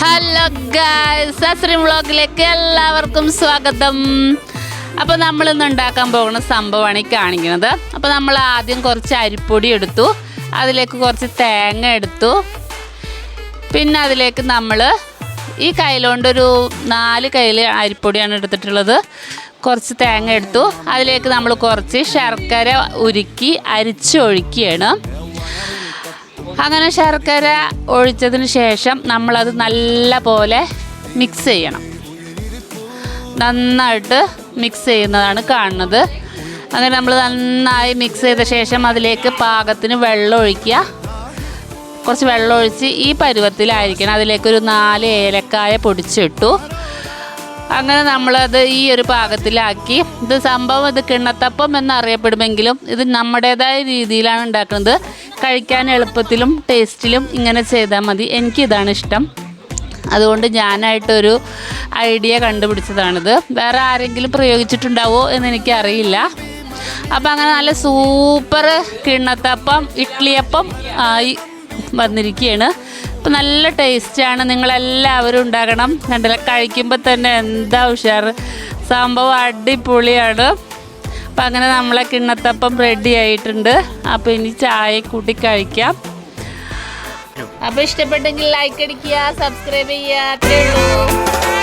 Hello guys അസ്രീം വ്ളോഗിലേക്ക് എല്ലാവർക്കും സ്വാഗതം. അപ്പോൾ നമ്മൾ ഇന്ന് ഉണ്ടാക്കാൻ പോകുന്ന സംഭവമാണ് ഈ കാണിക്കുന്നത്. അപ്പോൾ നമ്മൾ ആദ്യം കുറച്ച് അരിപ്പൊടി എടുത്തു. അതിലേക്ക് കുറച്ച് തേങ്ങ എടുത്തു. പിന്നെ അതിലേക്ക് നമ്മൾ ഈ കയ്യിലോണ്ടൊരു നാല് കയ്യിൽ അരിപ്പൊടിയാണ് എടുത്തിട്ടുള്ളത്. കുറച്ച് തേങ്ങ എടുത്തു. അതിലേക്ക് നമ്മൾ കുറച്ച് ശർക്കര ഉരുക്കി അരിച്ചൊഴിക്കുകയാണ്. അങ്ങനെ ശർക്കര ഒഴിച്ചതിന് ശേഷം നമ്മളത് നല്ല പോലെ മിക്സ് ചെയ്യണം. നന്നായിട്ട് മിക്സ് ചെയ്യുന്നതാണ് കാണുന്നത്. അങ്ങനെ നമ്മൾ നന്നായി മിക്സ് ചെയ്ത ശേഷം അതിലേക്ക് പാകത്തിന് വെള്ളം ഒഴിക്കുക. കുറച്ച് വെള്ളം ഒഴിച്ച് ഈ പരുവത്തിലായിരിക്കണം. അതിലേക്കൊരു നാല് ഏലക്കായ പൊടിച്ചിട്ടു. അങ്ങനെ നമ്മളത് ഈ ഒരു പാകത്തിലാക്കി. ഇത് സംഭവം ഇത് കിണ്ണത്തപ്പം എന്നറിയപ്പെടുമെങ്കിലും ഇത് നമ്മുടേതായ രീതിയിലാണ് ഉണ്ടാക്കുന്നത്. കഴിക്കാൻ എളുപ്പത്തിലും ടേസ്റ്റിലും ഇങ്ങനെ ചെയ്താൽ മതി. എനിക്കിതാണ് ഇഷ്ടം. അതുകൊണ്ട് ഞാനായിട്ടൊരു ഐഡിയ കണ്ടുപിടിച്ചതാണിത്. വേറെ ആരെങ്കിലും പ്രയോഗിച്ചിട്ടുണ്ടാവോ എന്ന് എനിക്കറിയില്ല അപ്പം അങ്ങനെ നല്ല സൂപ്പർ കിണ്ണത്തപ്പം ഇഡ്ലിയപ്പം ആയി വന്നിരിക്കുകയാണ് അപ്പം നല്ല ടേസ്റ്റാണ്. നിങ്ങളെല്ലാവരും ഉണ്ടാക്കണം കണ്ടില്ല കഴിക്കുമ്പോൾ തന്നെ എന്താ ഉഷാർ സംഭവം അടിപൊളിയാണ്. അപ്പം അങ്ങനെ നമ്മളെ കിണ്ണത്തപ്പം റെഡി ആയിട്ടുണ്ട്. അപ്പോൾ ഇനി ചായ കൂട്ടി കഴിക്കാം. അപ്പോൾ ഇഷ്ടപ്പെട്ടെങ്കിൽ ലൈക്ക് അടിക്കുക സബ്സ്ക്രൈബ് ചെയ്യുക ഉള്ളൂ.